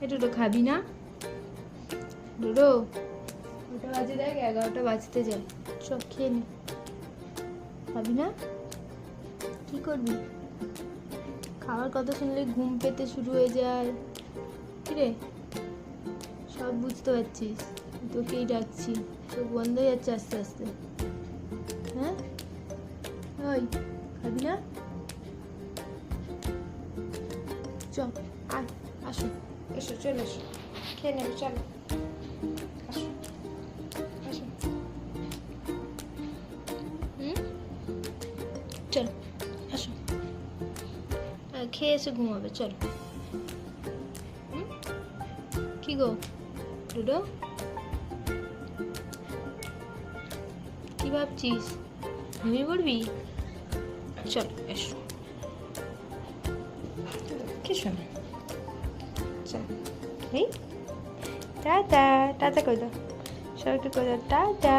এটা তো খাবি না। ডোডো ওটা বাজে, দেখ, এগারোটা বাজতে যায়। সব খেয়ে নে। খাবি না? কি করবি? খাওয়ার কথা শুনলে ঘুম পেতে শুরু হয়ে যায়। কিরে সব বুঝতে পারছিস। তোকেই ডাকছি। তো বন্ধ হয়ে যাচ্ছে আস্তে আস্তে। হ্যাঁ? ওই, খাবি না? চ আয়, আসো। এসো চলে এসো খেয়ে নেবে চলো চলো আসো খেয়ে এসে ঘুমাবে চলো? কি গো ডুডো কি ভাবছিস ঘুমিয়ে পড়বি চল এসো কি শোনা চল এই টাটা টাটা কই দাও। সবাইকে কই দাও। টাটা।